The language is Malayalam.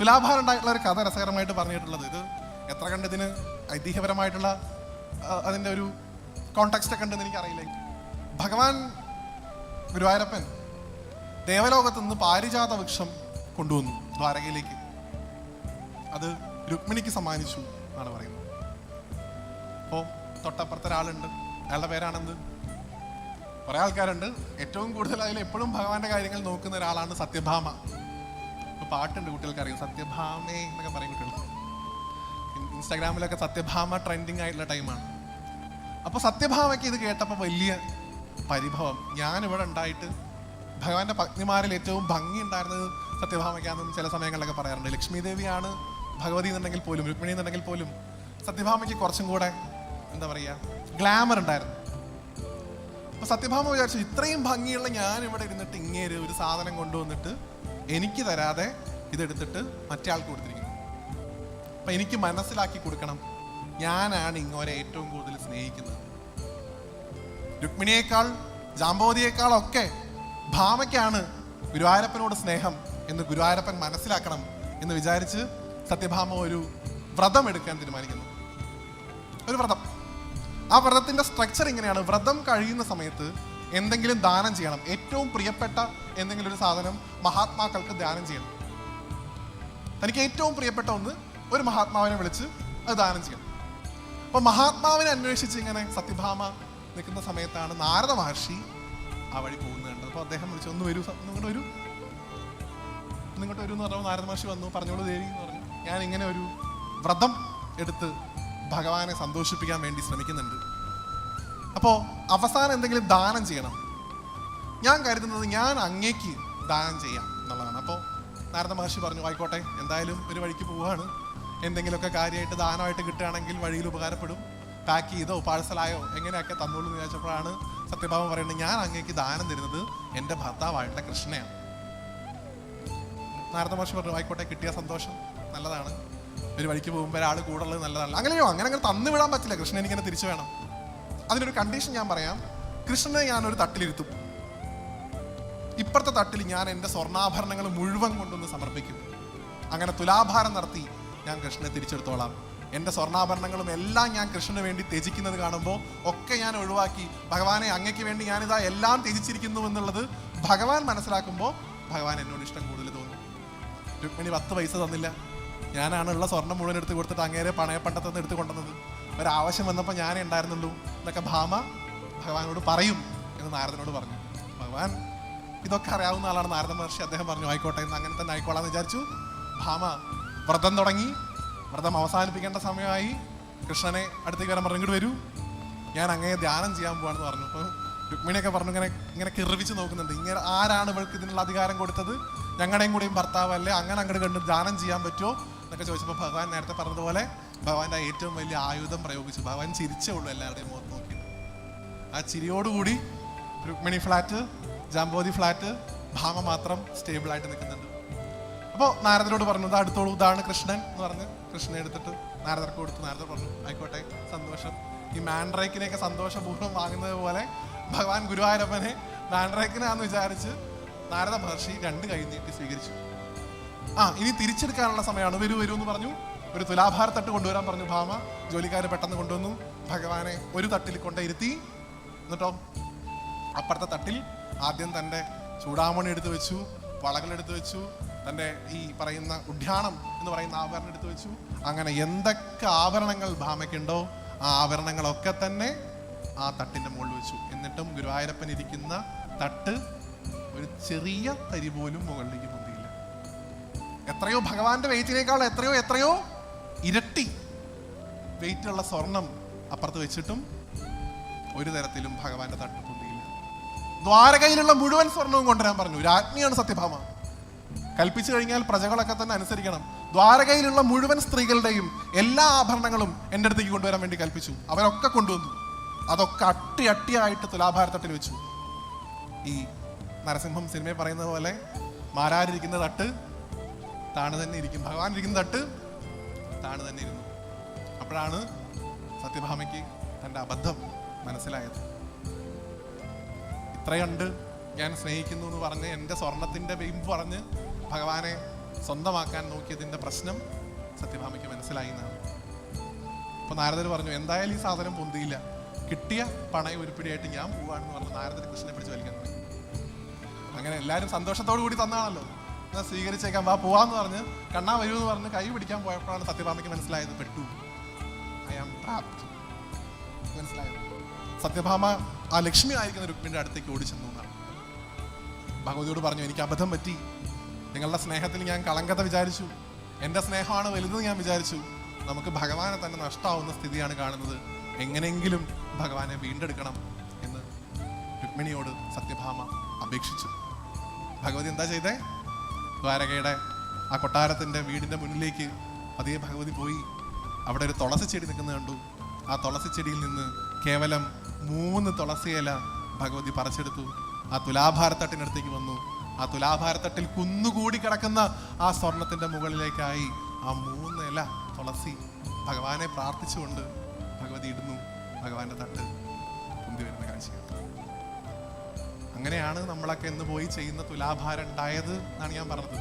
തുലാഭാരം ഉണ്ടായിട്ടുള്ള ഒരു കഥ രസകരമായിട്ട് പറഞ്ഞിട്ടുള്ളത്. ഇത് എത്ര കണ്ട് ഇതിന് ഐതിഹ്യപരമായിട്ടുള്ള അതിന്റെ ഒരു കോണ്ടാക്സ്റ്റ് ഒക്കെ ഉണ്ടെന്ന് എനിക്കറിയില്ല. ഭഗവാൻ ഗുരുവായൂരപ്പൻ ദേവലോകത്ത് നിന്ന് പാരിജാത വൃക്ഷം കൊണ്ടുവന്നു ദ്വാരകയിലേക്ക്. അത് രുക്മിണിക്ക് സമ്മാനിച്ചു എന്നാണ് പറയുന്നത്. അപ്പോൾ തൊട്ടപ്പുറത്ത് ഒരാളുണ്ട്. അയാളുടെ പേരാണെന്ത്? കുറെ ആൾക്കാരുണ്ട്. ഏറ്റവും കൂടുതൽ അതിൽ എപ്പോഴും ഭഗവാന്റെ കാര്യങ്ങൾ നോക്കുന്ന ഒരാളാണ് സത്യഭാമ. ഇപ്പൊ പാട്ടുണ്ട് കുട്ടികൾക്ക് അറിയാം സത്യഭാമേ എന്നൊക്കെ പറയും കുട്ടികൾ. ഇൻസ്റ്റാഗ്രാമിലൊക്കെ സത്യഭാമ ട്രെൻഡിങ് ആയിട്ടുള്ള ടൈമാണ്. അപ്പൊ സത്യഭാമയ്ക്ക് ഇത് കേട്ടപ്പോൾ വലിയ പരിഭവം. ഞാൻ ഇവിടെ ഉണ്ടായിട്ട് ഭഗവാന്റെ പത്നിമാരിൽ ഏറ്റവും ഭംഗി ഉണ്ടായിരുന്നത് സത്യഭാമയ്ക്കാണെന്ന് ചില സമയങ്ങളിലൊക്കെ പറയാറുണ്ട്. ലക്ഷ്മി ദേവിയാണ് ഭഗവതി എന്നുണ്ടെങ്കിൽ പോലും രുക്മിണി എന്നുണ്ടെങ്കിൽ പോലും സത്യഭാമയ്ക്ക് കുറച്ചും കൂടെ എന്താ പറയുക ഗ്ലാമർ ഉണ്ടായിരുന്നു. അപ്പൊ സത്യഭാമ വിചാരിച്ചു ഇത്രയും ഭംഗിയുള്ള ഞാൻ ഇവിടെ ഇരുന്നിട്ട് ഇങ്ങേര് ഒരു സാധനം കൊണ്ടുവന്നിട്ട് എനിക്ക് തരാതെ ഇതെടുത്തിട്ട് മറ്റേ ആൾക്ക് കൊടുത്തിരിക്കുന്നു. അപ്പം എനിക്ക് മനസ്സിലാക്കി കൊടുക്കണം. ഞാനാണ് ഇങ്ങോരെ ഏറ്റവും കൂടുതൽ സ്നേഹിക്കുന്നത്. രുക്മിണിയേക്കാൾ ജാമ്പോതിയേക്കാളൊക്കെ ഭാമയ്ക്കാണ് ഗുരുവായൂരപ്പനോട് സ്നേഹം എന്ന് ഗുരുവായൂരപ്പൻ മനസ്സിലാക്കണം എന്ന് വിചാരിച്ച് സത്യഭാമ ഒരു വ്രതം എടുക്കാൻ തീരുമാനിക്കുന്നു. ഒരു വ്രതം. ആ വ്രതത്തിന്റെ സ്ട്രക്ചർ ഇങ്ങനെയാണ്. വ്രതം കഴിയുന്ന സമയത്ത് എന്തെങ്കിലും ദാനം ചെയ്യണം. ഏറ്റവും പ്രിയപ്പെട്ട എന്തെങ്കിലും ഒരു സാധനം മഹാത്മാക്കൾക്ക് ദാനം ചെയ്യണം. തനിക്ക് ഏറ്റവും പ്രിയപ്പെട്ട ഒന്ന് ഒരു മഹാത്മാവിനെ വിളിച്ച് അത് ദാനം ചെയ്യണം. അപ്പൊ മഹാത്മാവിനെ അന്വേഷിച്ച് ഇങ്ങനെ സത്യഭാമ നിൽക്കുന്ന സമയത്താണ് നാരദ മഹർഷി ആ വഴി പോകുന്നത് കണ്ടത്. അപ്പൊ അദ്ദേഹം വിളിച്ചു ഒന്ന് വരൂ നിങ്ങളുടെ ഒരു ഇങ്ങോട്ട് വരൂ എന്ന് പറഞ്ഞു നാരദ മഹർഷി വന്നു പറഞ്ഞോളൂ ദേവി എന്ന് പറഞ്ഞു. ഞാൻ ഇങ്ങനെ ഒരു വ്രതം എടുത്ത് ഭഗവാനെ സന്തോഷിപ്പിക്കാൻ വേണ്ടി ശ്രമിക്കുന്നുണ്ട്. അപ്പോൾ അവസാനം എന്തെങ്കിലും ദാനം ചെയ്യണം. ഞാൻ കരുതുന്നത് ഞാൻ അങ്ങേക്ക് ദാനം ചെയ്യാം എന്നുള്ളതാണ്. അപ്പോൾ നാരദ മഹർഷി പറഞ്ഞു ആയിക്കോട്ടെ എന്തായാലും ഒരു വഴിക്ക് പോവുകയാണ് എന്തെങ്കിലുമൊക്കെ കാര്യമായിട്ട് ദാനമായിട്ട് കിട്ടുകയാണെങ്കിൽ വഴിയിൽ ഉപകാരപ്പെടും. പാക്ക് ചെയ്തോ പാഴ്സലായോ എങ്ങനെയൊക്കെ തന്നോളൂ എന്ന് വിചാരിച്ചപ്പോഴാണ് സത്യഭാമ പറയുന്നത് ഞാൻ അങ്ങേക്ക് ദാനം തരുന്നത് എന്റെ ഭർത്താവായിട്ടുള്ള കൃഷ്ണയാണ്. നാരദ മഹർഷി പറഞ്ഞു ആയിക്കോട്ടെ കിട്ടിയ സന്തോഷം. നല്ലതാണ്. ഒരു വഴിക്ക് പോകുമ്പോൾ ഒരാൾ കൂടുതൽ നല്ലതാണ് അങ്ങനെയോ? അങ്ങനെ അങ്ങനെ തന്നു വിടാൻ പറ്റില്ല. കൃഷ്ണൻ എനിക്കിങ്ങനെ തിരിച്ചു വേണം. അതിനൊരു കണ്ടീഷൻ ഞാൻ പറയാം. കൃഷ്ണനെ ഞാൻ ഒരു തട്ടിലിരുത്തും. ഇപ്പുറത്തെ തട്ടിൽ ഞാൻ എന്റെ സ്വർണാഭരണങ്ങൾ മുഴുവൻ കൊണ്ടൊന്ന് സമർപ്പിക്കും. അങ്ങനെ തുലാഭാരം നടത്തി ഞാൻ കൃഷ്ണനെ തിരിച്ചെടുത്തോളാം. എന്റെ സ്വർണാഭരണങ്ങളും എല്ലാം ഞാൻ കൃഷ്ണന് വേണ്ടി ത്യജിക്കുന്നത് കാണുമ്പോൾ ഒക്കെ ഞാൻ ഒഴിവാക്കി ഭഗവാനെ അങ്ങയ്ക്ക് വേണ്ടി ഞാനിതാ എല്ലാം ത്യജിച്ചിരിക്കുന്നു എന്നുള്ളത് ഭഗവാൻ മനസ്സിലാക്കുമ്പോൾ ഭഗവാൻ എന്നോട് ഇഷ്ടം കൂടുതൽ തോന്നും. രുക്മിണി പത്ത് പൈസ തന്നില്ല. ഞാനാണ് ഉള്ള സ്വർണം മുഴുവൻ എടുത്ത് കൊടുത്തിട്ട് അങ്ങേരെ പണയപ്പണ്ടത്തുനിന്ന് എടുത്ത് കൊണ്ടുവന്നത്. ഒരാവശ്യം വന്നപ്പോൾ ഞാനേ ഉണ്ടായിരുന്നുള്ളൂ. എന്നൊക്കെ ഭാമ ഭഗവാനോട് പറയും എന്ന് നാരദനോട് പറഞ്ഞു. ഭഗവാൻ ഇതൊക്കെ അറിയാവുന്ന ആളാണ് നാരദ മഹർഷി. അദ്ദേഹം പറഞ്ഞു ആയിക്കോട്ടെ എന്ന് അങ്ങനെ തന്നെ ആയിക്കോളാന്ന് വിചാരിച്ചു. ഭാമ വ്രതം തുടങ്ങി. വ്രതം അവസാനിപ്പിക്കേണ്ട സമയമായി. കൃഷ്ണനെ അടുത്തേക്ക് വരാൻ പറഞ്ഞു ഇങ്ങോട്ട് വരൂ. ഞാൻ അങ്ങനെ ധ്യാനം ചെയ്യാൻ പോവാണെന്ന് പറഞ്ഞു. അപ്പോൾ രുക്മിണിയൊക്കെ പറഞ്ഞു ഇങ്ങനെ ഇങ്ങനെ കിറിവിച്ച് നോക്കുന്നുണ്ട്. ഇങ്ങനെ ആരാണ് ഇവൾക്ക് ഇതിനുള്ള അധികാരം കൊടുത്തത്? ഞങ്ങളുടെയും കൂടെയും ഭർത്താവല്ലേ? അങ്ങനെ അങ്ങോട്ട് കണ്ട് ധ്യാനം ചെയ്യാൻ പറ്റുമോ? എന്നൊക്കെ ചോദിച്ചപ്പോൾ ഭഗവാൻ നേരത്തെ പറഞ്ഞതുപോലെ ഭഗവാന്റെ ഏറ്റവും വലിയ ആയുധം പ്രയോഗിച്ചു. ഭഗവാൻ ചിരിച്ചേ ഉള്ളൂ എല്ലാവരുടെയും മുഖത്ത് നോക്കിയിട്ട് ആ ചിരിയോടുകൂടി രുക്മിണി ഫ്ലാറ്റ് ജാമ്പോതി ഫ്ലാറ്റ് ഭാമ മാത്രം സ്റ്റേബിൾ ആയിട്ട് നിൽക്കുന്നുണ്ട്. അപ്പോൾ നാരദരോട് പറഞ്ഞു "ദാ അടുത്തോളൂ ഇതാണ് കൃഷ്ണൻ എന്ന് പറഞ്ഞ് കൃഷ്ണനെ എടുത്തിട്ട് നാരദർക്ക് കൊടുത്ത്. നാരദർ പറഞ്ഞു ആയിക്കോട്ടെ സന്തോഷം. ഈ മാൻഡ്രേക്കിനെയൊക്കെ സന്തോഷപൂർവം വാങ്ങുന്നത് പോലെ ഭഗവാൻ ഗുരുവായൂരപ്പനെ മാൻഡ്രേക്കിനാന്ന് വിചാരിച്ച് നാരദ മഹർഷി രണ്ട് കൈ നീട്ടി സ്വീകരിച്ചു. ആ ഇനി തിരിച്ചെടുക്കാനുള്ള സമയമാണ്. വരൂ വരൂ എന്ന് പറഞ്ഞു. ഒരു തുലാഭാരത്തട്ട് കൊണ്ടുവരാൻ പറഞ്ഞു ഭാമ. ജോലിക്കാരെ പെട്ടെന്ന് കൊണ്ടുവന്നു. ഭഗവാനെ ഒരു തട്ടിൽ കൊണ്ടിരുത്തി എന്നിട്ടോ അപ്പുറത്തെ തട്ടിൽ ആദ്യം തന്റെ ചൂടാമണി എടുത്തു വെച്ചു വളകൾ എടുത്തു വെച്ചു തന്റെ ഈ പറയുന്ന ഉഡ്യാണം എന്ന് പറയുന്ന ആഭരണം എടുത്തു വെച്ചു. അങ്ങനെ എന്തൊക്കെ ആഭരണങ്ങൾ ഭാമയ്ക്കുണ്ടോ ആ ആഭരണങ്ങളൊക്കെ തന്നെ ആ തട്ടിന്റെ മുകളിൽ വെച്ചു. എന്നിട്ടും ഗുരുവായൂരപ്പൻ ഇരിക്കുന്ന തട്ട് ഒരു ചെറിയ തരി പോലും മുകളിലേക്ക് എത്രയോ ഭഗവാന്റെ വെയിറ്റിനേക്കാൾ എത്രയോ എത്രയോ ഇരട്ടി വെയിറ്റുള്ള സ്വർണം അപ്പുറത്ത് വെച്ചിട്ടും ഒരു തരത്തിലും ഭഗവാന്റെ തട്ട് പൊന്തിയില്ല ദ്വാരകയിലുള്ള മുഴുവൻ സ്വർണവും കൊണ്ടുവരാൻ പറഞ്ഞു. രാജ്ഞിയാണ് സത്യഭാമ. കൽപ്പിച്ചു കഴിഞ്ഞാൽ പ്രജകളൊക്കെ തന്നെ അനുസരിക്കണം. ദ്വാരകയിലുള്ള മുഴുവൻ സ്ത്രീകളുടെയും എല്ലാ ആഭരണങ്ങളും എന്റെ അടുത്തേക്ക് കൊണ്ടുവരാൻ വേണ്ടി കൽപ്പിച്ചു. അവരൊക്കെ കൊണ്ടുവന്നു. അതൊക്കെ അട്ടി അട്ടിയായിട്ട് തുലാഭാരത്തട്ടിൽ വെച്ചു. ഈ നരസിംഹം സിനിമയിൽ പറയുന്നത് പോലെ മാരാരിരിക്കുന്ന തട്ട് താണ് തന്നെ ഇരിക്കും. ഭഗവാൻ ഇരിക്കുന്ന തട്ട് താണ് തന്നെ ഇരുന്നു. അപ്പോഴാണ് സത്യഭാമയ്ക്ക് തന്റെ അബദ്ധം മനസ്സിലായത്. ഇത്രയുണ്ട്. ഞാൻ സ്നേഹിക്കുന്നു എന്ന് പറഞ്ഞ് എന്റെ സ്വർണത്തിന്റെ വെയിമ്പ് പറഞ്ഞ് ഭഗവാനെ സ്വന്തമാക്കാൻ നോക്കിയതിന്റെ പ്രശ്നം സത്യഭാമയ്ക്ക് മനസ്സിലായി എന്നാണ്. അപ്പോൾ നാരദർ പറഞ്ഞു എന്തായാലും ഈ സാധനം പൊന്തിയില്ല. കിട്ടിയ പണയ ഉരുപ്പിടിയായിട്ട് ഞാൻ പോവാണെന്ന് പറഞ്ഞു നാരദർ കൃഷ്ണനെ പിടിച്ച് വലിക്കാൻ അങ്ങനെ എല്ലാവരും സന്തോഷത്തോടു കൂടി തന്നാണല്ലോ. എന്നാ സ്വീകരിച്ചേക്കാം. വാ പോവാന്ന് പറഞ്ഞ് കണ്ണാ വരൂ എന്ന് പറഞ്ഞ് കൈ പിടിക്കാൻ പോയപ്പോഴാണ് സത്യഭാമയ്ക്ക് മനസ്സിലായത്. പെട്ടു. ഐ ആം ട്രാപ്ഡ് മനസ്സിലായത് സത്യഭാമ ആ ലക്ഷ്മി ആയിരിക്കുന്ന രുക്മിന്റെ അടുത്തേക്ക് ഓടിച്ചെന്നു എന്നാണ്. ഭഗവതിയോട് പറഞ്ഞു എനിക്ക് അബദ്ധം പറ്റി. നിങ്ങളുടെ സ്നേഹത്തിൽ ഞാൻ കളങ്കത വിചാരിച്ചു. എന്റെ സ്നേഹമാണ് വലുതെന്ന് ഞാൻ വിചാരിച്ചു. നമുക്ക് ഭഗവാനെ തന്നെ നഷ്ടമാവുന്ന സ്ഥിതിയാണ് കാണുന്നത്. എങ്ങനെയെങ്കിലും ഭഗവാനെ വീണ്ടെടുക്കണം എന്ന് രുക്മിണിയോട് സത്യഭാമ അപേക്ഷിച്ചു. ഭഗവതി എന്താ ചെയ്തേ? ദ്വാരകയുടെ ആ കൊട്ടാരത്തിന്റെ വീടിന്റെ മുന്നിലേക്ക് അതേ ഭഗവതി പോയി. അവിടെ ഒരു തുളസി ചെടി നിൽക്കുന്നത് കണ്ടു. ആ തുളസി ചെടിയിൽ നിന്ന് കേവലം മൂന്ന് തുളസിയില ഭഗവതി പറിച്ചെടുത്തു. ആ തുലാഭാരത്തട്ടിനടുത്തേക്ക് വന്നു. ആ തുലാഭാരത്തട്ടിൽ കുന്നുകൂടി കിടക്കുന്ന ആ സ്വർണത്തിന്റെ മുകളിലേക്കായി ആ മൂന്ന് ഇല തുളസി ഭഗവാനെ പ്രാർത്ഥിച്ചുകൊണ്ട് ഭഗവതി ഇടുന്നു. ഭഗവാന്റെ തട്ട് പൊന്തി വരുന്ന കാഴ്ചയാണ്. അങ്ങനെയാണ് നമ്മളൊക്കെ എന്ന് പോയി ചെയ്യുന്ന തുലാഭാരം ഉണ്ടായത് എന്നാണ് ഞാൻ പറഞ്ഞത്.